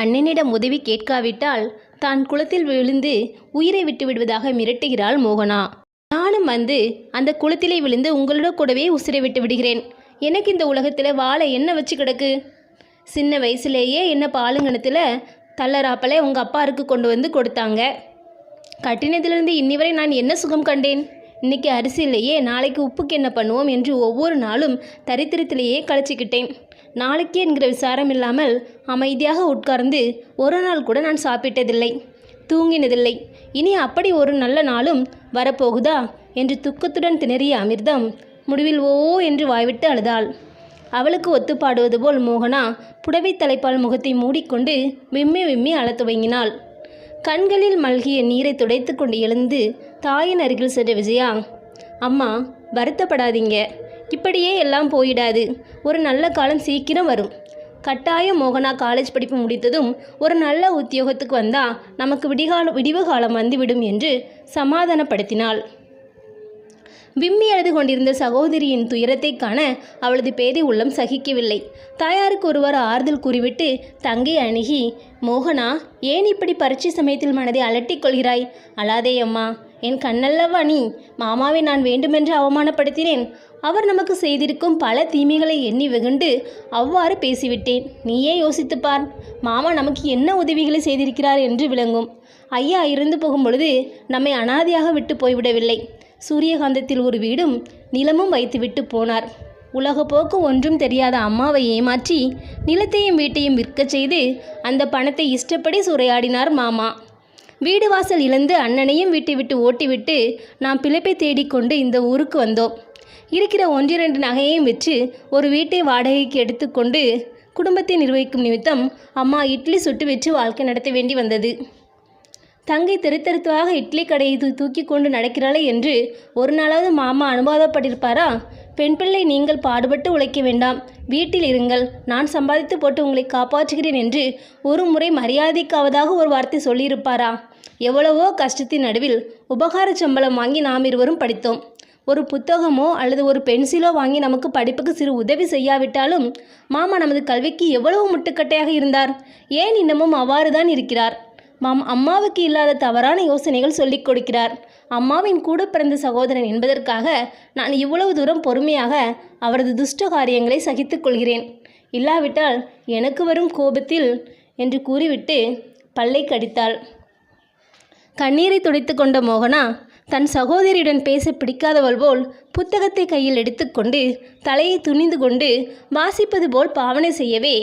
அண்ணனிடம் உதவி கேட்காவிட்டால் தான் குளத்தில் விழுந்து உயிரை விட்டு விடுவதாக மிரட்டுகிறாள் மோகனா. நானும் வந்து அந்த குளத்திலே விழுந்து உங்களோட கூடவே உசிரை விட்டு விடுகிறேன். எனக்கு இந்த உலகத்தில் வாழை என்ன வச்சு கிடக்கு? சின்ன வயசுலேயே என்ன பாலுங்கணத்தில் தள்ளராப்பலை உங்கள் அப்பாருக்கு கொண்டு வந்து கொடுத்தாங்க. கட்டினத்திலிருந்து இன்னி வரை நான் என்ன சுகம் கண்டேன்? இன்னைக்கு அரிசி இல்லையே நாளைக்கு உப்புக்கு என்ன பண்ணுவோம் என்று ஒவ்வொரு நாளும் தரித்திரத்திலேயே கழிச்சிக்கிட்டேன் நாளைக்கே என்கிற விசாரம் இல்லாமல் அமைதியாக உட்கார்ந்து ஒரு நாள் கூட நான் சாப்பிட்டதில்லை தூங்கினதில்லை. இனி அப்படி ஒரு நல்ல நாளும் வரப்போகுதா? என்று துக்கத்துடன் திணறிய அமிர்தம் முடிவில் ஓ என்று வாய்விட்டு அழுதாள். அவளுக்கு ஒத்துப்பாடுவது போல் மோகனா புடவை தலைப்பால் முகத்தை மூடிக்கொண்டு விம்மி விம்மி அழத் துவங்கினாள். கண்களில் மல்கிய நீரை துடைத்து கொண்டு எழுந்து தாயின் அருகில் சென்ற விஜயா அம்மா வருத்தப்படாதீங்க. இப்படியே எல்லாம் போயிடாது. ஒரு நல்ல காலம் சீக்கிரம் வரும். கட்டாயம் மோகனா காலேஜ் படிப்பு முடித்ததும் ஒரு நல்ல உத்தியோகத்துக்கு வந்தால் நமக்கு விடிகால விடிவு காலம் வந்துவிடும் என்று சமாதானப்படுத்தினாள். விம்மி அழுது கொண்டிருந்த சகோதரியின் துயரத்தை காண அவளது பேதி உள்ளம் சகிக்கவில்லை. தாயாருக்கு ஒருவர் ஆறுதல் கூறிவிட்டு தங்கை அணுகி மோகனா ஏன் இப்படி பரீட்சை சமயத்தில் மனதை அலட்டிக் கொள்கிறாய்? அழாதே அம்மா என் கண்ணல்லவா நீ மாமாவை நான் வேண்டுமென்று அவமானப்படுத்தினேன். அவர் நமக்கு செய்திருக்கும் பல தீமைகளை எண்ணி வெகுண்டு அவ்வாறு பேசிவிட்டேன். நீயே யோசித்துப் பார் மாமா நமக்கு என்ன உதவிகளை செய்திருக்கிறார் என்று விளங்கும். ஐயா இருந்து போகும் பொழுது நம்மை அனாதையாக விட்டு போய்விடவில்லை. சூரியகாந்தத்தில் ஒரு வீடும் நிலமும் வைத்துவிட்டு போனார். உலகப்போக்கு ஒன்றும் தெரியாத அம்மாவை ஏமாற்றி நிலத்தையும் வீட்டையும் விற்கச் செய்து அந்த பணத்தை இஷ்டப்படி சூறையாடினார் மாமா. வீடு வாசல் இழந்து அண்ணனையும் வீட்டை விட்டு ஓட்டிவிட்டு நாம் பிழைப்பை தேடிக்கொண்டு இந்த ஊருக்கு வந்தோம். இருக்கிற ஒன்றிரண்டு நகையையும் வச்சு ஒரு வீட்டை வாடகைக்கு எடுத்துக்கொண்டு குடும்பத்தை நிர்வகிக்கும் நிமித்தம் அம்மா இட்லி சுட்டு வச்சு வாழ்க்கை நடத்த வேண்டி வந்தது. தங்கை தெருத்தெருத்துவாக இட்லி கடையை தூ தூக்கி கொண்டு நடக்கிறாளே என்று ஒரு நாளாவது மாமா அனுபவப்பட்டிருப்பாரா பெண் பிள்ளை நீங்கள் பாடுபட்டு உழைக்க வேண்டாம். வீட்டில் இருங்கள். நான் சம்பாதித்து போட்டு உங்களை காப்பாற்றுகிறேன் என்று ஒரு முறை மரியாதைக்காவதாக ஒரு வார்த்தை சொல்லியிருப்பாரா? எவ்வளவோ கஷ்டத்தின் நடுவில் உபகார சம்பளம் வாங்கி நாம் இருவரும் படித்தோம். ஒரு புத்தகமோ அல்லது ஒரு பென்சிலோ வாங்கி நமக்கு படிப்புக்கு சிறு உதவி செய்யாவிட்டாலும் மாமா நமது கல்விக்கு எவ்வளவு முட்டுக்கட்டையாக இருந்தார். ஏன் இன்னமும் அவ்வாறு தான் இருக்கிறார்? மாம் அம்மாவுக்கு இல்லாத தவறான யோசனைகள் சொல்லிக் கொடுக்கிறார். அம்மாவின் கூட பிறந்த சகோதரன் என்பதற்காக நான் இவ்வளவு தூரம் பொறுமையாக அவரது துஷ்ட காரியங்களை சகித்துக் கொள்கிறேன். இல்லாவிட்டால் எனக்கு வரும் கோபத்தில் என்று கூறிவிட்டு பல்லை கடித்தாள். கண்ணீரை துடைத்து கொண்ட மோகனா தன் சகோதரியுடன் பேச பிடிக்காதவள் போல் புத்தகத்தை கையில் எடுத்துக்கொண்டு தலையை துணிந்து கொண்டு வாசிப்பது போல் பாவனை செய்யவே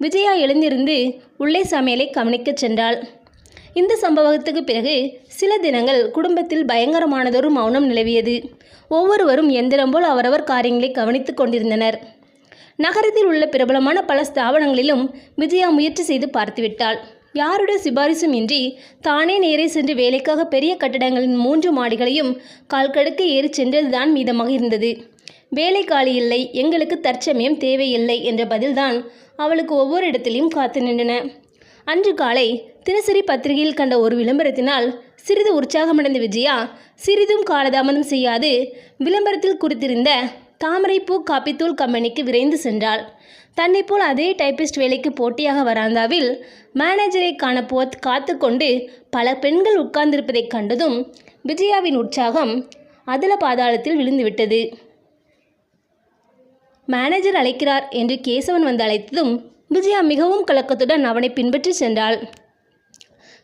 விஜயா எழுந்திருந்து உள்ளே சமையலை கவனிக்கச் சென்றாள். இந்த சம்பவத்துக்கு பிறகு சில தினங்கள் குடும்பத்தில் பயங்கரமானதொரு மௌனம் நிலவியது. ஒவ்வொருவரும் எந்திரம் போல் அவரவர் காரியங்களை கவனித்துக் கொண்டிருந்தனர். நகரத்தில் உள்ள பிரபலமான பல ஸ்தாபனங்களிலும் விஜயா முயற்சி செய்து பார்த்துவிட்டாள். யாருடைய சிபாரிசும் இன்றி தானே நேரே சென்று வேலைக்காக பெரிய கட்டடங்களின் மூன்று மாடிகளையும் கால்கடுக்க ஏறி சென்றதுதான் மீதமாக இருந்தது. வேலை காலி இல்லை எங்களுக்கு தற்சமயம் தேவையில்லை என்ற பதில்தான் அவளுக்கு ஒவ்வொரு இடத்திலையும் காத்து நின்றன. அன்று காலை தினசரி பத்திரிகையில் கண்ட ஒரு விளம்பரத்தினால் சிறிது உற்சாகமடைந்த விஜயா சிறிதும் காலதாமதம் செய்யாது விளம்பரத்தில் குறித்திருந்த தாமரைப்பூ காப்பித்தூள் கம்பெனிக்கு விரைந்து சென்றாள். தன்னை போல் அதே டைப்பிஸ்ட் வேலைக்கு போட்டியாக வராந்தாவில் மேனேஜரை காண போ காத்து கொண்டு பல பெண்கள் உட்கார்ந்திருப்பதைக் கண்டதும் விஜயாவின் உற்சாகம் அதில பாதாளத்தில் விழுந்துவிட்டது. மேனேஜர் அழைக்கிறார் என்று கேசவன் வந்து அழைத்ததும் விஜயா மிகவும் கலக்கத்துடன் அவனை பின்பற்றி சென்றாள்.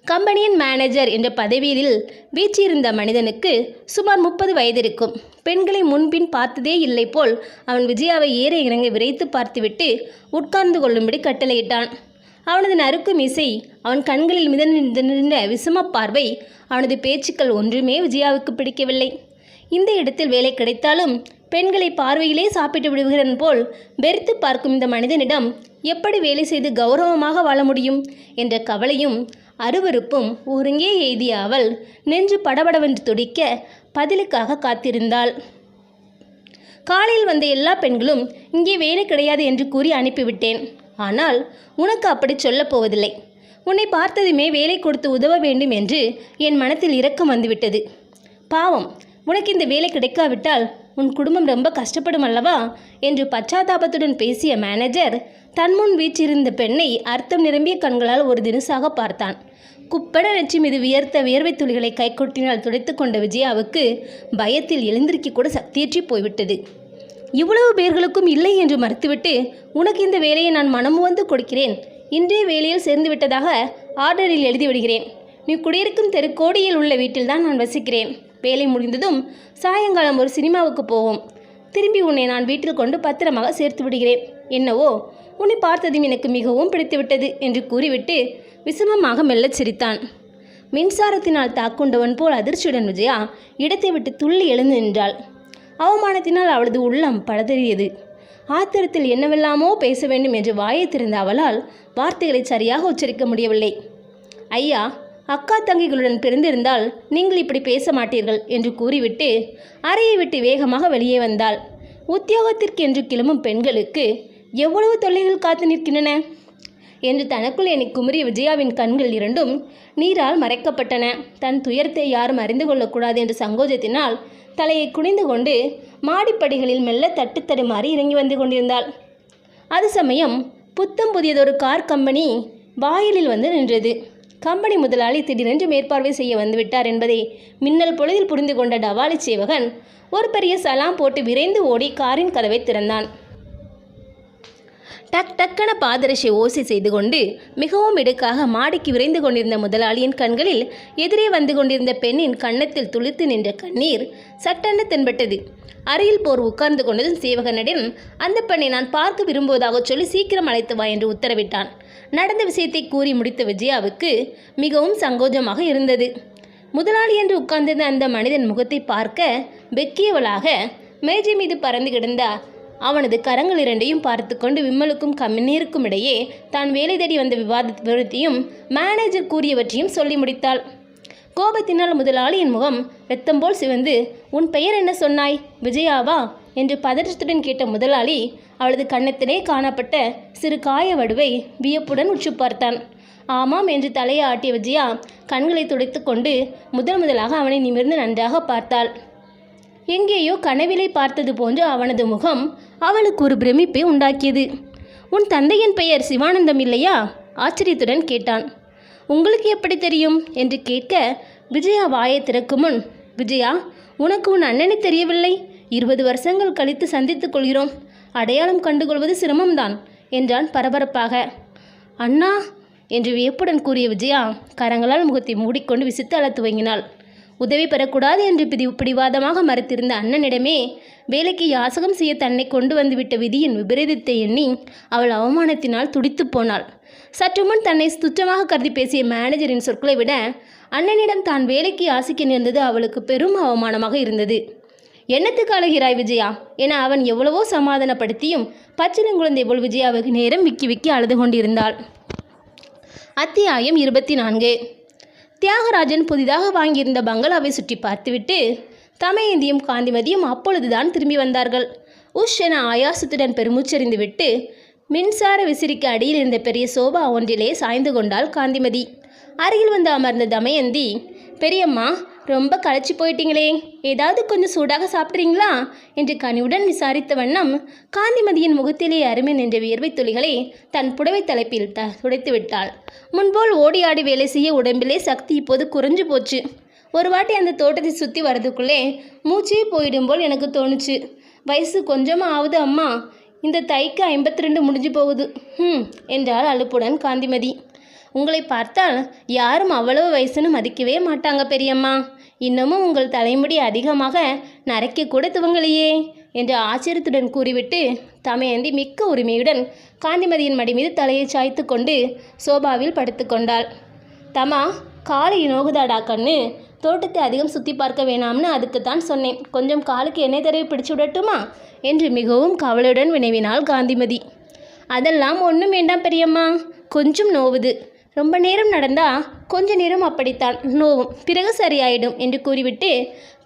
கம்பெனியின் மேனேஜர் என்ற பதவியில் வீச்சியிருந்த மனிதனுக்கு சுமார் முப்பது வயது இருக்கும் பெண்களை முன்பின் பார்த்ததே இல்லை போல் அவன் விஜயாவை ஏற இறங்க விரைத்து பார்த்துவிட்டு உட்கார்ந்து கொள்ளும்படி கட்டளையிட்டான். அவனது நறுக்கும் இசை அவன் கண்களில் மிதந்து நின்ற விசம பார்வை அவனது பேச்சுக்கள் ஒன்றுமே விஜயாவுக்கு பிடிக்கவில்லை. இந்த இடத்தில் வேலை கிடைத்தாலும் பெண்களை பார்வையிலே சாப்பிட்டு விடுகிறன் போல் வெறுத்து பார்க்கும் இந்த மனிதனிடம் எப்படி வேலை செய்து கௌரவமாக வாழ முடியும் என்ற கவலையும் அருவருப்பும் ஒருங்கே எய்திய அவள் நெஞ்சு படபடவென்று துடிக்க பதிலுக்காக காத்திருந்தாள். காலையில் வந்த எல்லா பெண்களும் இங்கே வேலை கிடையாது என்று கூறி அனுப்பிவிட்டேன். ஆனால் உனக்கு அப்படி சொல்லப் போவதில்லை. உன்னை பார்த்ததுமே வேலை கொடுத்து உதவ வேண்டும் என்று என் மனத்தில் இரக்கம் வந்துவிட்டது. பாவம் உனக்கு இந்த வேலை கிடைக்காவிட்டால் உன் குடும்பம் ரொம்ப கஷ்டப்படும் அல்லவா என்று பச்சாதாபத்துடன் பேசிய மேனேஜர் தன்முன் வீற்றிருந்த பெண்ணை அர்த்தம் நிரம்பிய கண்களால் ஒரு தினசாக பார்த்தான். குப்பட நெற்றி மீது வியர்த்த வியர்வை துளிகளை கைக்கொட்டினால் துடைத்து கொண்ட விஜயாவுக்கு பயத்தில் எழுந்திருக்க கூட சக்தியற்றி போய்விட்டது. இவ்வளவு பேர்களுக்கும் இல்லை என்று மறுத்துவிட்டு உனக்கு இந்த வேலையை நான் மனமு வந்து கொடுக்கிறேன். இன்றைய வேலையில் சேர்ந்து விட்டதாக ஆர்டரில் எழுதி விடுகிறேன். நீ குடியிருக்கும் தெருக்கோடியில் உள்ள வீட்டில்தான் நான் வசிக்கிறேன். வேலை முடிந்ததும் சாயங்காலம் ஒரு சினிமாவுக்கு போவோம். திரும்பி உன்னை நான் வீட்டில் கொண்டு பத்திரமாக சேர்த்து விடுகிறேன். என்னவோ உன்னை பார்த்ததும் எனக்கு மிகவும் பிடித்துவிட்டது என்று கூறிவிட்டு விஷமமாக மெல்லச் சிரித்தான். மின்சாரத்தினால் தாக்குண்டவன் போல் அதிர்ச்சியுடன் விஜயா இடத்தை விட்டு துள்ளி எழுந்து நின்றாள். அவமானத்தினால் அவளது உள்ளம் படதறியது. ஆத்திரத்தில் என்னவெல்லாமோ பேச வேண்டும் என்று வாயை திறந்த அவளால் வார்த்தைகளை சரியாக உச்சரிக்க முடியவில்லை. ஐயா அக்கா தங்கைகளுடன் பிறந்திருந்தால் நீங்கள் இப்படி பேச மாட்டீர்கள் என்று கூறிவிட்டு அறையை விட்டு வேகமாக வெளியே வந்தாள். உத்தியோகத்திற்கென்று கிளம்பும் பெண்களுக்கு எவ்வளவு தொல்லைகள் காத்து நிற்கின்றன? என்று தனக்குள் என்னை குமரிய விஜயாவின் கண்கள் இரண்டும் நீரால் மறைக்கப்பட்டன. தன் துயரத்தை யாரும் அறிந்து கொள்ளக்கூடாது என்ற சங்கோஜத்தினால் தலையை குனிந்து கொண்டு மாடிப்படிகளில் மெல்ல தட்டு தடுமாறி இறங்கி வந்து கொண்டிருந்தாள். அது சமயம் புத்தம் புதியதொரு கார் கம்பெனி வாயிலில் வந்து நின்றது. கம்பெனி முதலாளி திடீரென்று மேற்பார்வை செய்ய வந்துவிட்டார் என்பதை மின்னல் பொழுதில் புரிந்து கொண்ட டவாலி சேவகன் ஒரு பெரிய சலாம் போட்டு விரைந்து ஓடி காரின் கதவை திறந்தான். டக் டக்கென பாதரசை ஓசை செய்து கொண்டு மிகவும் இடுக்காக மாடிக்கு விரைந்து கொண்டிருந்த முதலாளியின் கண்களில் எதிரே வந்து கொண்டிருந்த பெண்ணின் கன்னத்தில் துளித்து நின்ற கண்ணீர் சட்டென தென்பட்டது. அறையில் போர் உட்கார்ந்து கொண்டதும் சேவகனிடம் அந்த பெண்ணை நான் பார்க்க விரும்புவதாக சொல்லி சீக்கிரம் அழைத்து வா என்று உத்தரவிட்டான். நடந்த விஷயத்தை கூறி முடித்த விஜயாவுக்கு மிகவும் சங்கோஜமாக இருந்தது. முதலாளி என்று உட்கார்ந்திருந்த அந்த மனிதன் முகத்தை பார்க்க வெக்கியவளாக மேஜை மீது பறந்து கிடந்த அவனது கரங்கள் இரண்டையும் பார்த்து கொண்டு விம்மலுக்கும் கம்மினீருக்கும் இடையே தான் வேலை தேடி வந்த விவாதத்தையும் விவரத்தையும் மேனேஜர் கூறியவற்றையும் சொல்லி முடித்தாள். கோபத்தினால் முதலாளியின் முகம் ரத்தம் போல் சிவந்து உன் பெயர் என்ன சொன்னாய்? விஜயாவா? என்று பதற்றத்துடன் கேட்ட முதலாளி அவளது கன்னத்திலே காணப்பட்ட சிறு காய வடுவை வியப்புடன் உற்று பார்த்தான். ஆமாம் என்று தலையை ஆட்டிய விஜயா கண்களை துடைத்து கொண்டு முதல் முதலாக அவனை நிமிர்ந்து நன்றாக பார்த்தாள். எங்கேயோ கனவிலை பார்த்தது போன்று அவனது முகம் அவளுக்கு ஒரு பிரமிப்பை உண்டாக்கியது. உன் தந்தையின் பெயர் சிவானந்தம் இல்லையா? ஆச்சரியத்துடன் கேட்டான். உங்களுக்கு எப்படி தெரியும்? என்று கேட்க விஜயா வாயை திறக்கும் முன் விஜயா உனக்கு உன் அண்ணனை தெரியவில்லை? இருபது வருஷங்கள் கழித்து சந்தித்துக் கொள்கிறோம். அடையாளம் கண்டுகொள்வது சிரமம்தான் என்றான் பரபரப்பாக. அண்ணா என்று வியப்புடன் கூறிய விஜயா கரங்களால் முகத்தை மூடிக்கொண்டு விசித்து அழத் துவங்கினாள் உதவி பெறக்கூடாது என்று பிடி பிடிவாதமாக மறுத்திருந்த அண்ணனிடமே வேலைக்கு யாசகம் செய்ய தன்னை கொண்டு வந்துவிட்ட விதியின் விபரீதத்தை எண்ணி அவள் அவமானத்தினால் துடித்துப் போனாள். சற்று முன் தன்னை துச்சமாக கருதி பேசிய மேனேஜரின் சொற்களை விட அண்ணனிடம் தான் வேலைக்கு யாசிக்க நேர்ந்தது அவளுக்கு பெரும் அவமானமாக இருந்தது. என்னத்துக்கு அழுகிறாய் விஜயா என அவன் எவ்வளவோ சமாதானப்படுத்தியும் பச்சிலங்குழந்தை போல் விஜயாவுக்கு நேரம் விக்கி விக்கி அழுது கொண்டிருந்தாள். அத்தியாயம் இருபத்தி நான்கு. தியாகராஜன் புதிதாக வாங்கியிருந்த பங்களாவை சுற்றி பார்த்துவிட்டு தமயந்தியும் காந்திமதியும் அப்பொழுதுதான் திரும்பி வந்தார்கள். உஷ் என ஆயாசத்துடன் பெருமூச்சறிந்துவிட்டு மின்சார விசிறிக்கு அடியில் இருந்த பெரிய சோபா ஒன்றிலே சாய்ந்து கொண்டாள் காந்திமதி. அருகில் வந்து அமர்ந்த தமயந்தி பெரியம்மா ரொம்ப களைச்சி போயிட்டீங்களே. ஏதாவது கொஞ்சம் சூடாக சாப்பிட்றீங்களா? என்று கனிவுடன் விசாரித்த வண்ணம் காந்திமதியின் முகத்திலே அருமை நின்ற வியர்வை துளிகளை தன் புடவை தலைப்பில் த துடைத்து விட்டாள். முன்போல் ஓடி ஆடி வேலை செய்ய உடம்பிலே சக்தி இப்போது குறைஞ்சு போச்சு. ஒரு வாட்டி அந்த தோட்டத்தை சுற்றி வரதுக்குள்ளே மூச்சே போயிடும் போல் எனக்கு தோணுச்சு. வயசு கொஞ்சமாக ஆகுது அம்மா இந்த தைக்கு ஐம்பத்தி ரெண்டு முடிஞ்சு போகுது. ம் என்றாள் அலுப்புடன் காந்திமதி. உங்களை பார்த்தால் யாரும் அவ்வளவு வயசுன்னு மதிக்கவே மாட்டாங்க பெரியம்மா. இன்னமும் உங்கள் தலைமுடி அதிகமாக நரைக்க கூட துவங்கலையே என்று ஆச்சரியத்துடன் கூறிவிட்டு தமையந்தி மிக்க உரிமையுடன் காந்திமதியின் மடி மீது தலையை சாய்த்து கொண்டு சோபாவில் படுத்துக்கொண்டாள் தமா காலை நோகுதாடா கண்ணு. தோட்டத்தை அதிகம் சுற்றி பார்க்க வேணாம்னு அதுக்கு தான் சொன்னேன். கொஞ்சம் காலுக்கு எண்ணெய் தடவி பிடிச்சு விடட்டுமா? என்று மிகவும் கவலையுடன் வினவினாள் காந்திமதி. அதெல்லாம் ஒன்றும் வேண்டாம் பெரியம்மா. கொஞ்சம் நோவுது. ரொம்ப நேரம் நடந்தா கொஞ்ச நேரம் அப்படித்தான். நோவும் பிறகு சரியாயிடும் என்று கூறிவிட்டு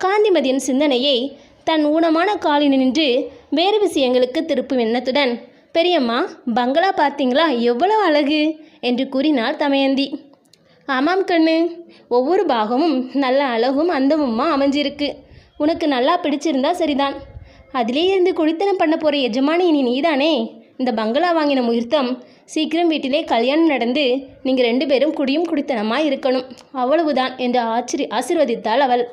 காந்திமதியின் சிந்தனையை தன் ஊனமான காலில் நின்று வேறு விஷயங்களுக்கு திருப்பும் எண்ணத்துடன் பெரியம்மா பங்களா பார்த்தீங்களா? எவ்வளோ அழகு! என்று கூறினாள் தமயந்தி. ஆமாம் கண்ணு ஒவ்வொரு பாகமும் நல்ல அழகும் அந்தமுமா அமைஞ்சிருக்கு. உனக்கு நல்லா பிடிச்சிருந்தா சரிதான். அதிலே இருந்து குடித்தனம் பண்ண போகிற எஜமானி இனி நீதானே? இந்த பங்களா வாங்கின முகூர்த்தம் சீக்கிரம் வீட்டிலே கல்யாணம் நடந்து நீங்கள் ரெண்டு பேரும் குடியும் குடித்தனமாக இருக்கணும். அவ்வளவுதான் என்று ஆச்சரி ஆசிர்வதித்தாள் அவள்.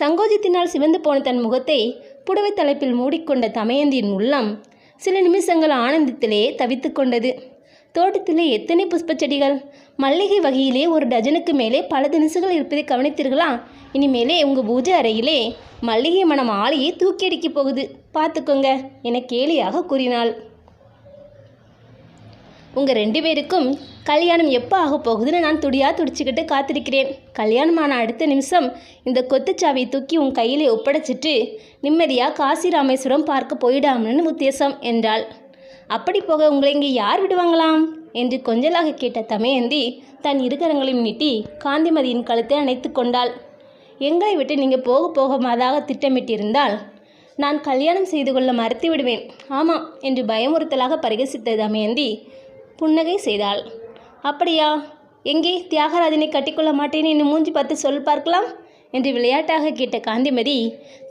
சங்கோஜத்தினால் சிவந்து போன தன் முகத்தை புடவை தலைப்பில் மூடிக்கொண்ட தமயந்தியின் உள்ளம் சில நிமிஷங்கள் ஆனந்தத்திலே தவித்து கொண்டது. தோட்டத்திலே எத்தனை புஷ்ப செடிகள் மல்லிகை வகையிலே ஒரு டஜனுக்கு மேலே பல தினசுகள் இருப்பதை கவனித்தீர்களா? இனிமேலே உங்கள் பூஜை அறையிலே மல்லிகை மனம் ஆளையே தூக்கி அடிக்கப் போகுது. பார்த்துக்கோங்க என கேலியாக கூறினாள். உங்கள் ரெண்டு பேருக்கும் கல்யாணம் எப்போ ஆக போகுதுன்னு நான் துடியாக துடிச்சுக்கிட்டு காத்திருக்கிறேன். கல்யாணமான அடுத்த நிமிஷம் இந்த கொத்துச்சாவியை தூக்கி உன் கையிலே ஒப்படைச்சிட்டு நிம்மதியாக காசி ராமேஸ்வரம் பார்க்க போயிடாமன்னு உத்தேசம் என்றாள். அப்படி போக உங்களை இங்கே யார் விடுவாங்களாம்? என்று கொஞ்சலாக கேட்ட தமயந்தி தன் இருகரங்களையும் நீட்டி காந்திமதியின் கழுத்தை அணைத்து கொண்டாள். எங்களை விட்டு நீங்கள் போக போகமாதாக திட்டமிட்டிருந்தால் நான் கல்யாணம் செய்து கொள்ள மறுத்து விடுவேன் ஆமாம் என்று பயமுறுத்தலாக பரிகசித்த தமயந்தி புன்னகை செய்தாள். அப்படியா? எங்கே தியாகராஜனை கட்டிக்கொள்ள மாட்டேன் என்று மூஞ்சி பார்த்து சொல் பார்க்கலாம்? என்று விளையாட்டாக கேட்ட காந்திமதி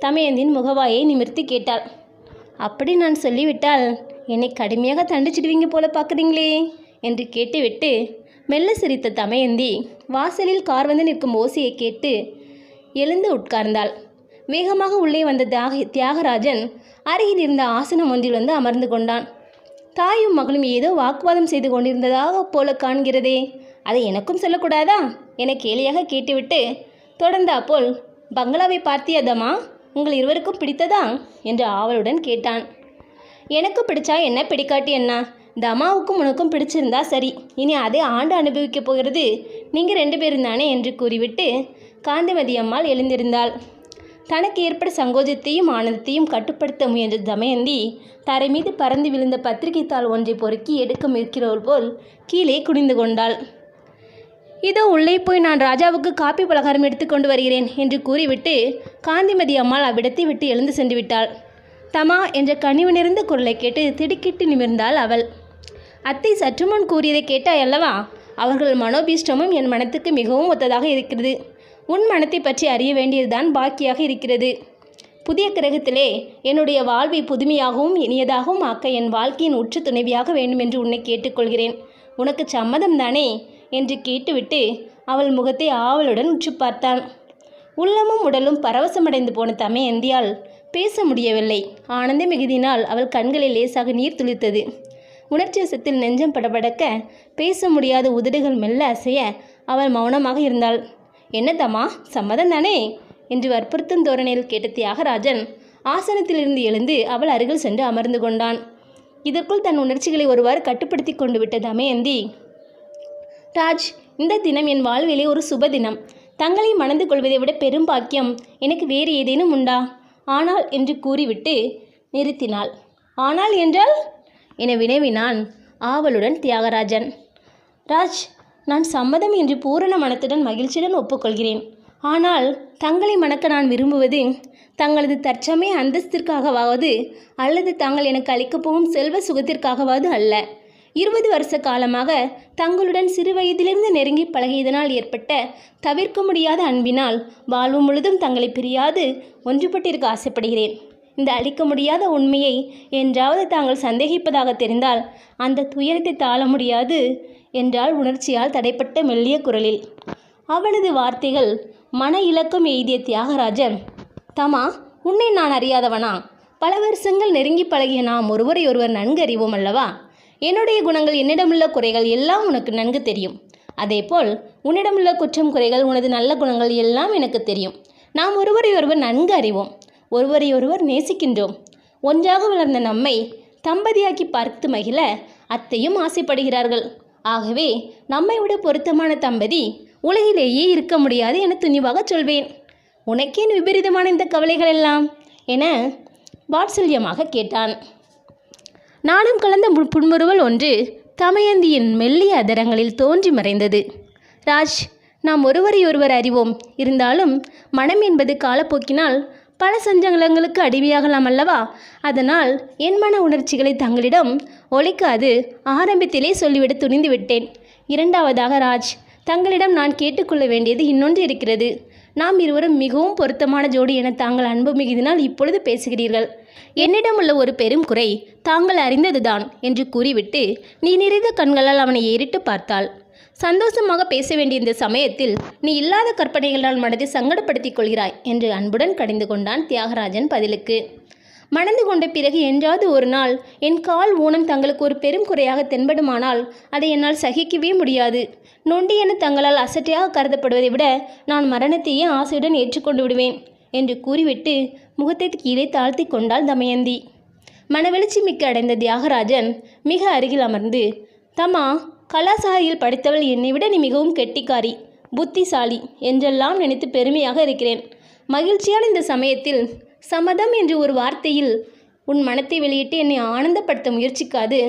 தமயந்தின் முகவாயை நிமிர்த்தி கேட்டாள். அப்படி நான் சொல்லிவிட்டால் என்னை கடுமையாக தண்டிச்சிடுவீங்க போல பார்க்குறீங்களே? என்று கேட்டுவிட்டு மெல்ல சிரித்த தமயந்தி வாசலில் கார் வந்து நிற்கும் ஓசையை கேட்டு எழுந்து உட்கார்ந்தாள். வேகமாக உள்ளே வந்த தியாக தியாகராஜன் அருகில் இருந்த ஆசனம் ஒன்றில் வந்து அமர்ந்து கொண்டான். தாயும் மகளும் ஏதோ வாக்குவாதம் செய்து கொண்டிருந்ததாக போல காண்கிறதே. அதை எனக்கும் சொல்லக்கூடாதா? என கேலியாக கேட்டுவிட்டு தொடர்ந்தாப்போல் பங்களாவை பார்த்தியதம்மா? உங்கள் இருவருக்கும் பிடித்ததா? என்று ஆவலுடன் கேட்டான். எனக்கு பிடிச்சா என்ன பிடிக்காட்டி என்ன தமாவுக்கும் உனக்கும் பிடிச்சிருந்தா சரி. இனி அதை ஆண்டு அனுபவிக்கப் போகிறது. நீங்கள் ரெண்டு பேரும் தானே? என்று கூறிவிட்டு காந்திமதி அம்மாள் எழுந்திருந்தாள். தனக்கு ஏற்பட்ட சங்கோஜத்தையும் ஆனந்தத்தையும் கட்டுப்படுத்த முயன்ற தமயந்தி தரை மீது பறந்து விழுந்த பத்திரிகை தாள் ஒன்றை பொறுக்கி எடுக்க முயற்கிறவள் போல் கீழே குனிந்து கொண்டாள். இதோ உள்ளே போய் நான் ராஜாவுக்கு காப்பி பலகாரம் எடுத்துக்கொண்டு வருகிறேன் என்று கூறிவிட்டு காந்திமதி அம்மாள் அவ்விடத்தை விட்டு எழுந்து சென்று விட்டாள். தமா என்ற கனிவு நிறைந்த குரலை கேட்டு திடுக்கிட்டு நிமிர்ந்தாள் அவள். அத்தை சற்று முன் கூறியதை கேட்டாய் அல்லவா? அவர்கள் மனோபீஷ்டமும் என் மனத்துக்கு மிகவும் ஒத்ததாக இருக்கிறது. உன் மனத்தை பற்றி அறிய வேண்டியதுதான் பாக்கியாக இருக்கிறது. புதிய கிரகத்திலே என்னுடைய வாழ்வை புதுமையாகவும் இனியதாகவும் ஆக்க என் வாழ்க்கையின் உற்ற துணைவியாக வேண்டும் என்று உன்னை கேட்டுக்கொள்கிறேன். உனக்கு சம்மதம் தானே என்று கேட்டுவிட்டு அவள் முகத்தை ஆவலுடன் உற்று பார்த்தான் உள்ளமும் உடலும் பரவசமடைந்து போன தமையந்தியால் பேச முடியவில்லை. ஆனந்த மிகுதினால் அவள் கண்களில் லேசாக நீர் துளித்தது. உணர்ச்சி வசத்தில் நெஞ்சம் படபடக்க பேச முடியாத உதடுகள் மெல்ல அசைய அவள் மௌனமாக இருந்தாள். என்னதம்மா? சம்மதம் தானே என்று வற்புறுத்தும் தோரணையில் கேட்ட தியாகராஜன் ஆசனத்திலிருந்து எழுந்து அவள் அருகில் சென்று அமர்ந்து கொண்டான். இதற்குள் தன் உணர்ச்சிகளை ஒருவாறு கட்டுப்படுத்தி கொண்டு விட்ட தமயந்தி ராஜ் இந்த தினம் என் வாழ்விலே ஒரு சுப தினம். தங்களை மணந்து கொள்வதை விட பெரும் பாக்கியம் எனக்கு வேறு ஏதேனும் உண்டா? ஆனால் என்று கூறிவிட்டு நிறுத்தினாள். ஆனால் என்றால்? என வினவினான் ஆவலுடன் தியாகராஜன். ராஜ் நான் சம்மதம் என்று பூரண மனத்துடன் மகிழ்ச்சியுடன் ஒப்புக்கொள்கிறேன். ஆனால் தங்களை மணக்க நான் விரும்புவது தங்களது தற்சமய அந்தஸ்திற்காகவாவது அல்லது தாங்கள் எனக்கு அளிக்கப் போகும் செல்வ சுகத்திற்காகவாவது அல்ல. இருபது வருஷ காலமாக தங்களுடன் சிறு வயதிலிருந்து நெருங்கி பழகியதனால் ஏற்பட்ட தவிர்க்க முடியாத அன்பினால் வாழ்வு முழுதும் தங்களை பிரியாது ஒன்றுபட்டிருக்க ஆசைப்படுகிறேன். இந்த அழிக்க முடியாத உண்மையை என்றாவது தாங்கள் சந்தேகிப்பதாக தெரிந்தால் அந்த துயரத்தை தாழ முடியாது என்றால் உணர்ச்சியால் தடைப்பட்ட மெல்லிய குரலில். அவளது வார்த்தைகள் மன இலக்கம் எய்திய தியாகராஜன் தமா உன்னை நான் அறியாதவனா? பல வருஷங்கள் நெருங்கி பழகிய நாம் ஒருவரை ஒருவர் நன்கு அறிவோம் அல்லவா? என்னுடைய குணங்கள் என்னிடமுள்ள குறைகள் எல்லாம் உனக்கு நன்கு தெரியும். அதேபோல் உன்னிடமுள்ள குற்றம் குறைகள் உனது நல்ல குணங்கள் எல்லாம் எனக்கு தெரியும். நாம் ஒருவரை ஒருவர் நன்கு அறிவோம். ஒருவரையொருவர் நேசிக்கின்றோம். ஒன்றாக வளர்ந்த நம்மை தம்பதியாக்கி பார்த்து மகிழ அத்தையும் ஆசைப்படுகிறார்கள். ஆகவே நம்மை விட பொருத்தமான தம்பதி உலகிலேயே இருக்க முடியாது என துணிவாக சொல்வேன். உனக்கேன் விபரீதமான இந்த கவலைகள் எல்லாம் என வாட்சல்யமாக கேட்டான். நானும் கலந்த புன்முறுவல் ஒன்று தமயந்தியின் மெல்லிய அதரங்களில் தோன்றி மறைந்தது. ராஜ் நாம் ஒருவரையொருவர் அறிவோம். இருந்தாலும் மனம் என்பது காலப்போக்கினால் பல சஞ்சலங்களுக்கு அடிமையாகலாம் அல்லவா? அதனால் என் மன உணர்ச்சிகளை தங்களிடம் ஒழிக்காது ஆரம்பத்திலே சொல்லிவிட துணிந்து விட்டேன். இரண்டாவதாக ராஜ் தங்களிடம் நான் கேட்டுக்கொள்ள வேண்டியது இன்னொன்று இருக்கிறது. நாம் இருவரும் மிகவும் பொருத்தமான ஜோடி என தாங்கள் அன்பு மிகுதினால் இப்பொழுது பேசுகிறீர்கள். என்னிடம் உள்ள ஒரு பெரும் குறை தாங்கள் அறிந்ததுதான் என்று கூறிவிட்டு நீ நிறைந்த கண்களால் அவனை ஏறிட்டு பார்த்தாள். சந்தோஷமாக பேச வேண்டிய இந்த சமயத்தில் நீ இல்லாத கற்பனைகளால் மனதை சங்கடப்படுத்திக் கொள்கிறாய் என்று அன்புடன் கடிந்து கொண்டான் தியாகராஜன் பதிலுக்கு. மணந்து கொண்ட பிறகு என்றாவது ஒரு நாள் என் கால் ஊனம் தங்களுக்கு ஒரு பெரும் குறையாக தென்படுமானால் அதை என்னால் சகிக்கவே முடியாது. நொண்டி என தங்களால் அசட்டையாக கருதப்படுவதை விட நான் மரணத்தையே ஆசையுடன் ஏற்றுக்கொண்டு விடுவேன் என்று கூறிவிட்டு முகத்தை கீழே தாழ்த்தி கொண்டாள் தமயந்தி. மனவெளிச்சி மிக்க அடைந்த தியாகராஜன் மிக அருகில் அமர்ந்து தம்மா கலாசாலையில் படித்தவள் என்னை விட நீ மிகவும் கெட்டிக்காரி புத்திசாலி என்றெல்லாம் நினைத்து பெருமையாக இருக்கிறேன். மகிழ்ச்சியான இந்த சமயத்தில் சம்மதம் என்று ஒரு வார்த்தையில் உன் மனத்தை வெளியிட்டு என்னை ஆனந்தப்படுத்த முயற்சிக்காது.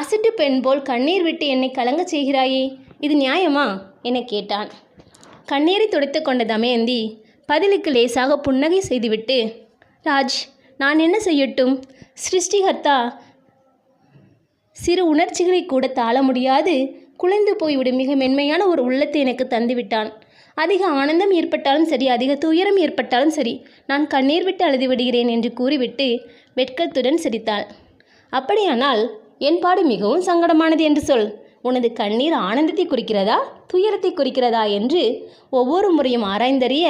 அசட்டு பெண் போல் கண்ணீர் விட்டு என்னை கலங்கச் செய்கிறாயே இது நியாயமா? என கேட்டான். கண்ணீரை துடைத்து கொண்ட தமயந்தி பதிலுக்கு லேசாக புன்னகை செய்துவிட்டு ராஜ் நான் என்ன செய்யட்டும்? சிருஷ்டிகர்த்தா சிறு உணர்ச்சிகளை கூட தாழ முடியாது. குலைந்து போய்விடும் மிக மென்மையான ஒரு உள்ளத்தை எனக்கு தந்துவிட்டான். அதிக ஆனந்தம் ஏற்பட்டாலும் சரி அதிக துயரம் ஏற்பட்டாலும் சரி நான் கண்ணீர் விட்டு அழுது விடுகிறேன் என்று கூறிவிட்டு வெட்கத்துடன் சிரித்தாள். அப்படியானால் என் பாடு மிகவும் சங்கடமானது என்று சொல். உனது கண்ணீர் ஆனந்தத்தை குறிக்கிறதா துயரத்தை குறிக்கிறதா? என்று ஒவ்வொரு முறையும் ஆராய்ந்தறிய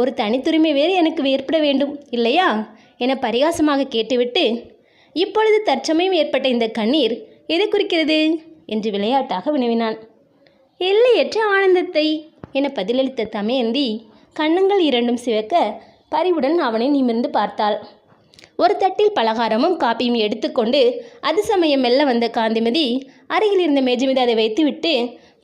ஒரு தனித்துரிமை வேறு எனக்கு ஏற்பட வேண்டும் இல்லையா? என பரிகாசமாக கேட்டுவிட்டு இப்பொழுது தற்சமயம் ஏற்பட்ட இந்த கண்ணீர் எதை குறிக்கிறது? என்று விளையாட்டாக வினவினான். எல்லையற்ற ஆனந்தத்தை என பதிலளித்த தமயந்தி கண்ணங்கள் இரண்டும் சிவக்க பரிவுடன் அவனை நிமிர்ந்து பார்த்தாள். ஒரு தட்டில் பலகாரமும் காப்பியும் எடுத்துக்கொண்டு அது சமயம் மெல்ல வந்த காந்திமதி அருகில் இருந்த மேஜை மீது அதை வைத்துவிட்டு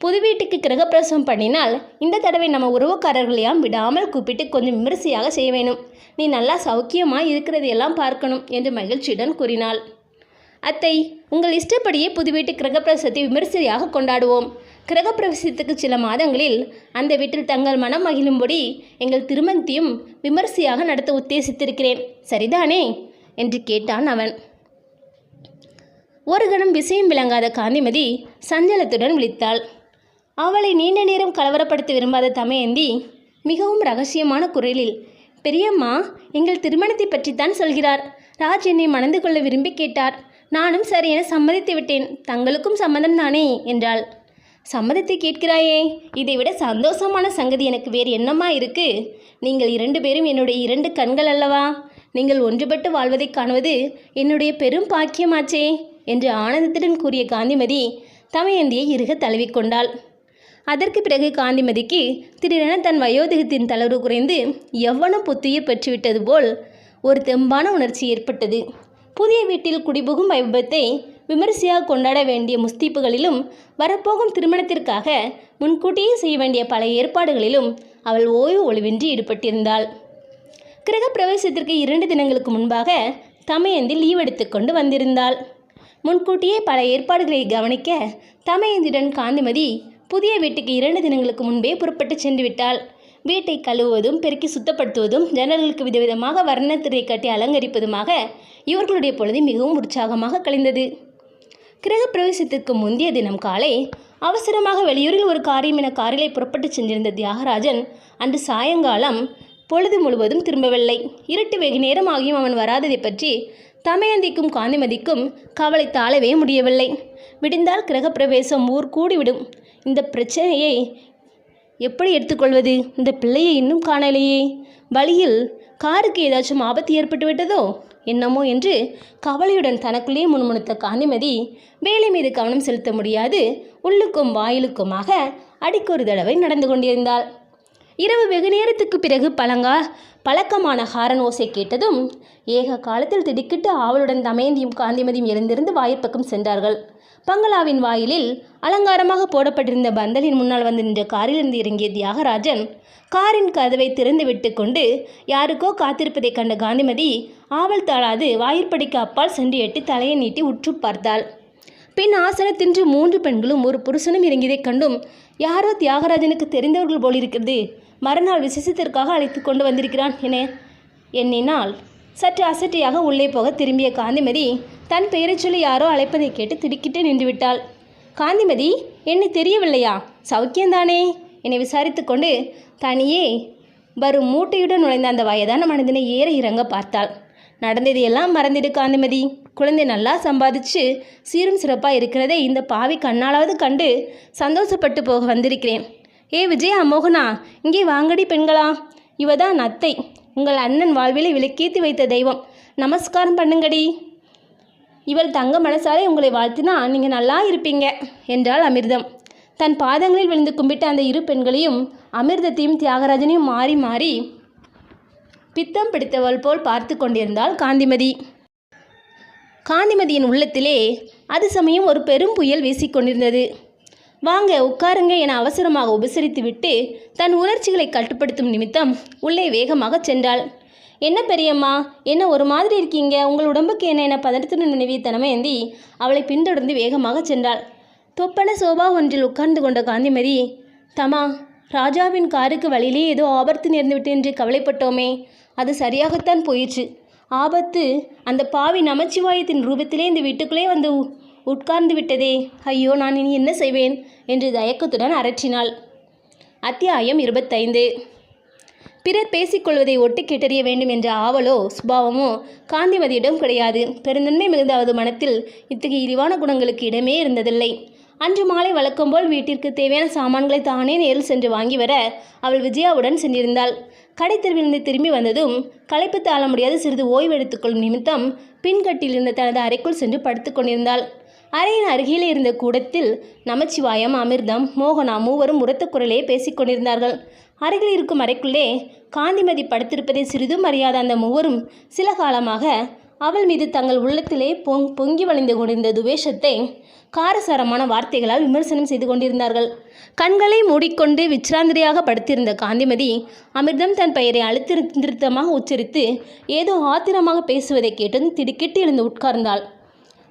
புது வீட்டுக்கு கிரகப்பிரசவம் பண்ணினால் இந்த தடவை நம்ம உறவுக்காரர்களையாம் விடாமல் கூப்பிட்டு கொஞ்சம் விமரிசையாக செய்ய வேணும். நீ நல்லா சௌக்கியமாக இருக்கிறதையெல்லாம் பார்க்கணும் என்று மகிழ்ச்சியுடன் கூறினாள். அத்தை உங்கள் இஷ்டப்படியே புது வீட்டு கிரகப்பிரவேசத்தை விமரிசையாக கொண்டாடுவோம். கிரகப்பிரவேசத்துக்கு சில மாதங்களில் அந்த வீட்டில் தங்கள் மனம் மகிழும்படி எங்கள் திருமணத்தையும் விமரிசையாக நடத்த உத்தேசித்திருக்கிறேன். சரிதானே? என்று கேட்டான் அவன். ஒரு கணம் விஷயம் விளங்காத காந்திமதி சஞ்சலத்துடன் விழித்தாள். அவளை நீண்ட நேரம் கலவரப்படுத்த விரும்பாத தமயந்தி மிகவும் ரகசியமான குரலில் பெரியம்மா எங்கள் திருமணத்தை பற்றித்தான் சொல்கிறார். ராஜ் என்னை மணந்து கொள்ள விரும்பி கேட்டார். நானும் சரி என சம்மதித்து விட்டேன். தங்களுக்கும் சம்மதம் தானே? என்றாள். சம்மதத்தை கேட்கிறாயே. இதைவிட சந்தோஷமான சங்கதி எனக்கு வேறு என்னம்மா இருக்கு. நீங்கள் இரண்டு பேரும் என்னுடைய இரண்டு கண்கள் அல்லவா? நீங்கள் ஒன்றுபட்டு வாழ்வதைக் காணுவது என்னுடைய பெரும் பாக்கியமாச்சே என்று ஆனந்தத்துடன் கூறிய காந்திமதி தமயந்தியை இறுக தழுவிக்கொண்டாள் அதற்கு பிறகு காந்திமதிக்கு திடீரென தன் வயோதிகத்தின் தளர்வு குறைந்து எவ்வளவு புத்துயிர் பெற்றுவிட்டது போல் ஒரு தெம்பான உணர்ச்சி ஏற்பட்டது. புதிய வீட்டில் குடிபுகும் வைபவத்தை விமரிசையாக கொண்டாட வேண்டிய முஸ்தீப்புகளிலும் வரப்போகும் திருமணத்திற்காக முன்கூட்டியே செய்ய வேண்டிய பல ஏற்பாடுகளிலும் அவள் ஓய்வு ஒளிவின்றி ஈடுபட்டிருந்தாள். கிரகப்பிரவேசத்திற்கு இரண்டு தினங்களுக்கு முன்பாக தமயந்தி லீவ் எடுத்துக்கொண்டு வந்திருந்தாள். முன்கூட்டியே பல ஏற்பாடுகளை கவனிக்க தமயந்தியுடன் காந்திமதி புதிய வீட்டுக்கு இரண்டு தினங்களுக்கு முன்பே புறப்பட்டு சென்று விட்டாள் வீட்டை கழுவுவதும் பெருக்கி சுத்தப்படுத்துவதும் ஜன்னல்களுக்கு விதவிதமாக வர்ணத்திரை கட்டி அலங்கரிப்பதுமாக இவர்களுடைய பொழுது மிகவும் உற்சாகமாக கழிந்தது. கிரகப்பிரவேசத்திற்கு முந்தைய தினம் காலை அவசரமாக வெளியூரில் ஒரு காரியம் என காரிலே புறப்பட்டு சென்றிருந்த தியாகராஜன் அன்று சாயங்காலம் பொழுது முழுவதும் திரும்பவில்லை. இருட்டு வெகு நேரம் ஆகியும் அவன் வராததை பற்றி தமயந்திக்கும் காந்திமதிக்கும் கவலை தாழவே முடியவில்லை. விடிந்தால் கிரகப்பிரவேசம் ஊர் கூடிவிடும். இந்த பிரச்சனையை எப்படி எடுத்துக்கொள்வது? இந்த பிள்ளையை இன்னும் காணலையே. வழியில் காருக்கு ஏதாச்சும் ஆபத்து ஏற்பட்டு விட்டதோ என்னமோ என்று கவலையுடன் தனக்குள்ளே முணுமுணுத்த காந்திமதி வேலை மீது கவனம் செலுத்த முடியாது. உள்ளுக்கும் வாயிலுக்குமாக அடிக்கொரு தடவை நடந்து கொண்டிருந்தாள். இரவு வெகு நேரத்துக்கு பிறகு பழங்கா பழக்கமான ஹாரன் ஓசை கேட்டதும் ஏக காலத்தில் திடுக்கிட்டு ஆவலுடன் தமயந்தியும் காந்திமதியும் எழுந்திருந்து வாயிற்பக்கம் சென்றார்கள். பங்களாவின் வாயிலில் அலங்காரமாக போடப்பட்டிருந்த பந்தலின் முன்னால் வந்து நின்ற காரிலிருந்து இறங்கிய தியாகராஜன் காரின் கதவை திறந்து விட்டு கொண்டு யாருக்கோ காத்திருப்பதைக் கண்ட காந்திமதி ஆவல் தாழாது வாயிற்படிக்கு அப்பால் சென்று எட்டி தலையை நீட்டி உற்று பார்த்தாள். பின் ஆசனத்தின்று மூன்று பெண்களும் ஒரு புருஷனும் இறங்கியதைக் கண்டும் யாரோ தியாகராஜனுக்கு தெரிந்தவர்கள் போலிருக்கிறது மறுநாள் விசேஷத்திற்காக அழைத்து கொண்டு வந்திருக்கிறான் என எண்ணினால் சற்று அசட்டையாக உள்ளே போக திரும்பிய காந்திமதி தன் பெயரை சொல்லி யாரோ அழைப்பதை கேட்டு திடுக்கிட்டு நின்றுவிட்டாள் காந்திமதி என்னை தெரியவில்லையா? சௌக்கியந்தானே என்னை விசாரித்து கொண்டு தனியே. வரும் மூட்டையுடன் நுழைந்த அந்த வயதான மனிதனை ஏற இறங்க பார்த்தாள். நடந்ததையெல்லாம் மறந்திடு காந்திமதி. குழந்தை நல்லா சம்பாதிச்சு சீரும் சிறப்பாக இருக்கிறதே இந்த பாவி கண்ணாலாவது கண்டு சந்தோஷப்பட்டு போக வந்திருக்கிறேன். ஏ விஜயா மோகனா இங்கே வாங்கடி பெண்களா. இவ தான் நத்தை உங்கள் அண்ணன் வாழ்விலை விளக்கேற்றி வைத்த தெய்வம். நமஸ்காரம் பண்ணுங்கடி. இவள் தங்க மனசாலே உங்களை வாழ்த்தினா நீங்கள் நல்லா இருப்பீங்க என்றாள் அமிர்தம். தன் பாதங்களில் விழுந்து கும்பிட்ட அந்த இரு பெண்களையும் அமிர்தத்தையும் தியாகராஜனையும் மாறி மாறி பித்தம் பிடித்தவள் போல் பார்த்து கொண்டிருந்தாள் காந்திமதி. காந்திமதியின் உள்ளத்திலே அது சமயம் ஒரு பெரும் புயல் வீசிக்கொண்டிருந்தது வாங்க உட்காருங்க என அவசரமாக உபசரித்துவிட்டு தன் உணர்ச்சிகளை கட்டுப்படுத்தும் நிமித்தம் உள்ளே வேகமாக சென்றாள். என்ன பெரியம்மா என்ன ஒரு மாதிரி இருக்கீங்க? உங்கள் உடம்புக்கு என்ன என பதட்டத்துடன் நினைவிய தனமேந்தி அவளை பின்தொடர்ந்து வேகமாக சென்றாள். தொப்பன சோபா ஒன்றில் உட்கார்ந்து கொண்ட காந்திமதி தமா ராஜாவின் காருக்கு வழியிலே ஏதோ ஆபத்து நேர்ந்துவிட்டு என்று கவலைப்பட்டோமே. அது சரியாகத்தான் போயிற்று. ஆபத்து அந்த பாவி நமச்சிவாயத்தின் ரூபத்திலே இந்த வீட்டுக்குள்ளே வந்து உட்கார்ந்து விட்டதே. ஐயோ நான் இனி என்ன செய்வேன்? என்று தயக்கத்துடன் அரற்றினாள். அத்தியாயம் இருபத்தைந்து. பிறர் பேசிக்கொள்வதை ஒட்டு கேட்டறிய வேண்டும் என்ற ஆவலோ சுபாவமோ காந்திமதியிடம் கிடையாது. பெருந்தன்மை மிகுந்த அவரது மனத்தில் இத்தகைய இழிவான குணங்களுக்கு இடமே இருந்ததில்லை. அன்று மாலை வழக்கம்போல் வீட்டிற்கு தேவையான சாமான்களை தானே நேரில் சென்று வாங்கி வர அவள் விஜயாவுடன் சென்றிருந்தாள். கடைத்தெருவிலிருந்து திரும்பி வந்ததும் களைப்பு தாழ முடியாது சிறிது ஓய்வெடுத்துக்கொள்ளும் நிமித்தம் பின்கட்டில் இருந்த தனது அறைக்குள் சென்று படுத்துக்கொண்டிருந்தாள் அறையின் அருகிலே இருந்த கூடத்தில் நமச்சிவாயம் அமிர்தம் மோகனா மூவரும் உரத்த குரலே பேசிக்கொண்டிருந்தார்கள் அருகில் இருக்கும் அறைக்குள்ளே காந்திமதி படுத்திருப்பதை சிறிதும் அறியாத அந்த மூவரும் சில காலமாக அவள் மீது தங்கள் உள்ளத்திலே பொங் பொங்கி வழிந்து கொண்டிருந்த துவேஷத்தை காரசாரமான வார்த்தைகளால் விமர்சனம் செய்து கொண்டிருந்தார்கள். கண்களை மூடிக்கொண்டு விச்ராந்திரியாக படுத்திருந்த காந்திமதி அமிர்தம் தன் பெயரை அழுத்தி உச்சரித்து ஏதோ ஆத்திரமாக பேசுவதை கேட்டதும் திடுக்கிட்டு எழுந்து உட்கார்ந்தாள்.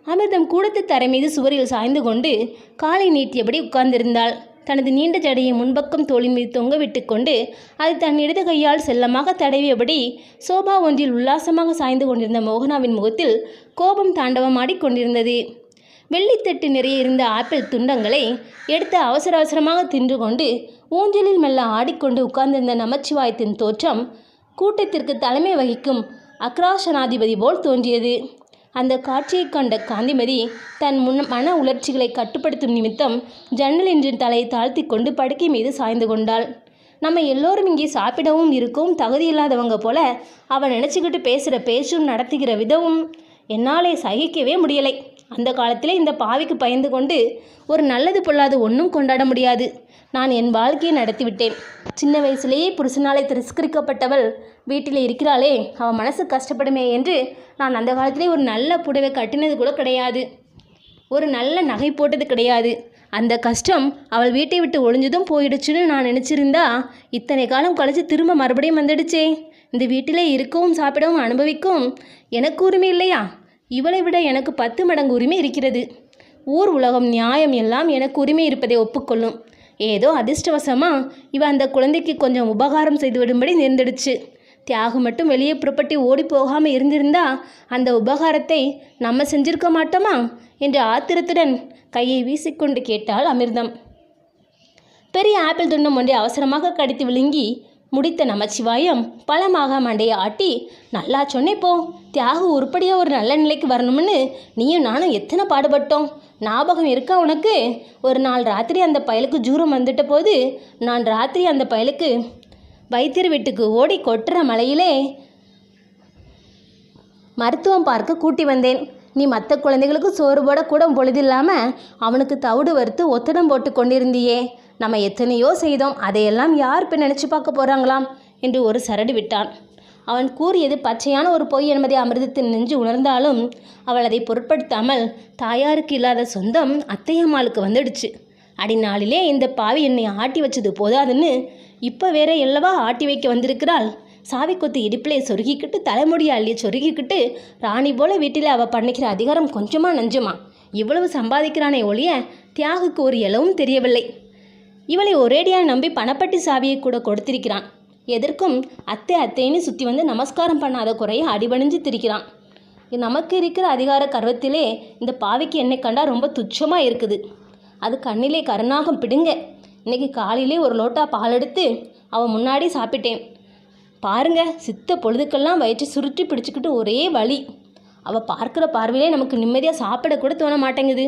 அமிர்தம் கூடத்து தரை மீது சுவரில் சாய்ந்து கொண்டு காலை நீட்டியபடி உட்கார்ந்திருந்தாள். தனது நீண்ட ஜடையை முன்பக்கம் தோளின் மீது தொங்க விட்டுக்கொண்டு அதை தன் இடது கையால் செல்லமாக தடவியபடி சோபா ஒன்றில் உல்லாசமாக சாய்ந்து கொண்டிருந்த மோகனாவின் முகத்தில் கோபம் தாண்டவமாடி கொண்டிருந்தது வெள்ளித்தட்டு நிறைய இருந்த ஆப்பிள் துண்டங்களை எடுத்து அவசர அவசரமாக தின்று கொண்டு ஊஞ்சலில் மெல்ல ஆடிக்கொண்டு உட்கார்ந்திருந்த நமச்சிவாயத்தின் தோற்றம் கூட்டத்திற்கு தலைமை வகிக்கும் அக்ராசனாதிபதி போல் தோன்றியது. அந்த காட்சியைக் கண்ட காந்திமதி தன் முன் மன உணர்ச்சிகளை கட்டுப்படுத்தும் நிமித்தம் ஜன்னலின்றின் தலையை தாழ்த்தி கொண்டு படுக்கை மீது சாய்ந்து கொண்டாள். நம்ம எல்லோரும் இங்கே சாப்பிடவும் இருக்கவும் தகுதியில்லாதவங்க போல அவன் நினச்சிக்கிட்டு பேசுகிற பேச்சும் நடத்துகிற விதமும் என்னாலே சகிக்கவே முடியலை. அந்த காலத்தில் இந்த பாவிக்கு பயந்து கொண்டு ஒரு நல்லது பொல்லாது ஒன்றும் கொண்டாட முடியாது. நான் என் வாழ்க்கையை நடத்திவிட்டேன் சின்ன வயசுலேயே புருஷனாலே திரஸ்கரிக்கப்பட்டவள் வீட்டில் இருக்கிறாளே அவள் மனசு கஷ்டப்படுமே என்று நான் அந்த காலத்திலே ஒரு நல்ல புடவை கட்டினது கூட கிடையாது. ஒரு நல்ல நகை போட்டது கிடையாது. அந்த கஷ்டம் அவள் வீட்டை விட்டு ஒளிஞ்சதும் போயிடுச்சுன்னு நான் நினச்சிருந்தா இத்தனை காலம் கழிச்சு திரும்ப மறுபடியும் வந்துடுச்சே. இந்த வீட்டிலே இருக்கவும் சாப்பிடவும் அனுபவிக்கும் எனக்கு உரிமை இல்லையா? இவளை விட எனக்கு பத்து மடங்கு உரிமை இருக்கிறது. ஊர் உலகம் நியாயம் எல்லாம் எனக்கு உரிமை இருப்பதை ஒப்புக்கொள்ளும். ஏதோ அதிர்ஷ்டவசமா இவ அந்த குழந்தைக்கு கொஞ்சம் உபகாரம் செய்து விடும்படி நேர்ந்துடுச்சு. தியாகம் மட்டும் வெளியே புறப்பட்டு ஓடி போகாமல் இருந்திருந்தா அந்த உபகாரத்தை நம்ம செஞ்சிருக்க மாட்டோமா? என்று ஆத்திரத்துடன் கையை வீசிக்கொண்டு கேட்டாள் அமிர்தம். பெரிய ஆப்பிள் துண்டம் ஒன்றை அவசரமாக கடித்து விழுங்கி முடித்த நமச்சிவாயம் பழமாக மண்டையை ஆட்டி நல்லா சொன்னே போ. தியாகு உருப்படியாக ஒரு நல்ல நிலைக்கு வரணும்னு நீயும் நானும் எத்தனை பாடுபட்டோம். ஞாபகம் இருக்கா உனக்கு ஒரு நாள் ராத்திரி அந்த பயலுக்கு ஜூரம் வந்துட்ட போது நான் ராத்திரி அந்த பயலுக்கு வைத்தியர் வீட்டுக்கு ஓடி கொட்டுற மலையிலே மருத்துவம் பார்க்க கூட்டி வந்தேன். நீ மற்ற குழந்தைகளுக்கு சோறு போட கூட பொழுதில்லாமல் அவனுக்கு தவிடு வறுத்து ஒத்தடம் போட்டு கொண்டிருந்தியே. நம்ம எத்தனையோ செய்தோம் அதையெல்லாம் யார் இப்போ நினச்சி பார்க்க போகிறாங்களாம் என்று ஒரு சரடு விட்டான். அவன் கூறியது பச்சையான ஒரு பொய் என்பதை அமிர்தத்தின் நெஞ்சு உணர்ந்தாலும் அவள் அதை பொருட்படுத்தாமல் தாயாருக்கு இல்லாத சொந்தம் அத்தையம்மாளுக்கு வந்துடுச்சு. அடி நாளிலே இந்த பாவி என்னை ஆட்டி வச்சது போதாதுன்னு இப்போ வேற எல்லவா ஆட்டி வைக்க வந்திருக்கிறாள்? சாவி கொத்து இடுப்பிலே சொருகிக்கிட்டு தலைமுடியை அள்ளி சொருகிக்கிட்டு ராணி போல வீட்டில் அவள் பண்ணிக்கிற அதிகாரம் கொஞ்சமாக நஞ்சுமா? இவ்வளவு சம்பாதிக்கிறானே ஒழிய தியாகுக்கு ஒரு இளவும் தெரியவில்லை. இவளை ஒரேடியாக நம்பி பணப்பட்டி சாவியை கூட கொடுத்திருக்கிறான். எதற்கும் அத்தை அத்தைன்னு சுற்றி வந்து நமஸ்காரம் பண்ணாத குறைய அடிபணிஞ்சு திரிக்கிறான். நமக்கு இருக்கிற அதிகார கர்வத்திலே இந்த பாவிக்கு என்னை கண்டா ரொம்ப துச்சமாக இருக்குது. அது கண்ணிலே கருணாகம் பிடுங்க. இன்னைக்கு காலையிலே ஒரு லோட்டா பால் எடுத்து அவன் முன்னாடி சாப்பிட்டேன். பாருங்க சித்த பொழுதுக்கெல்லாம் வயிற்று சுருட்டி பிடிச்சிக்கிட்டு ஒரே வழி அவள் பார்க்குற பார்வையிலே நமக்கு நிம்மதியாக சாப்பிட கூட தோண மாட்டேங்குது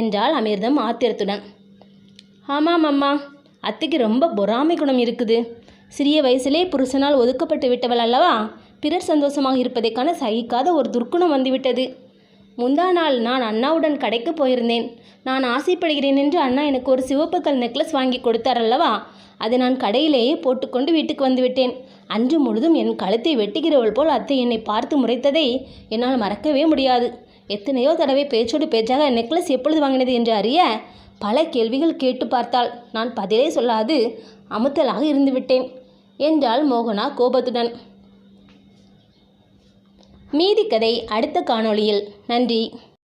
என்றாள் அமிர்தம் ஆத்திரத்துடன். ஆமாம் அம்மா அத்தைக்கு ரொம்ப பொறாமை குணம் இருக்குது. சிறிய வயசிலே புருஷனால் ஒதுக்கப்பட்டு விட்டவள் அல்லவா? பிறர் சந்தோஷமாக இருப்பதைக்கான சகிக்காத ஒரு துர்க்குணம் வந்துவிட்டது. முந்தா நாள் நான் அண்ணாவுடன் கடைக்கு போயிருந்தேன். நான் ஆசைப்படுகிறேன் என்று அண்ணா எனக்கு ஒரு சிவப்பு கல் நெக்லஸ் வாங்கி கொடுத்தார் அல்லவா? அதை நான் கடையிலேயே போட்டுக்கொண்டு வீட்டுக்கு வந்துவிட்டேன். அன்று முழுதும் என் கழுத்தை வெட்டுகிறவள் போல் அத்தை என்னை பார்த்து முறைத்ததை என்னால் மறக்கவே முடியாது. எத்தனையோ தடவை பேச்சோடு பேச்சாக நெக்லஸ் எப்பொழுது வாங்கினது என்று அறிய பல கேள்விகள் கேட்டு பார்த்தாள். நான் பதிலே சொல்லாது அமுத்தலாக இருந்துவிட்டேன் என்றாள் மோகனா கோபத்துடன். மீதி கதை அடுத்த காணொளியில். நன்றி.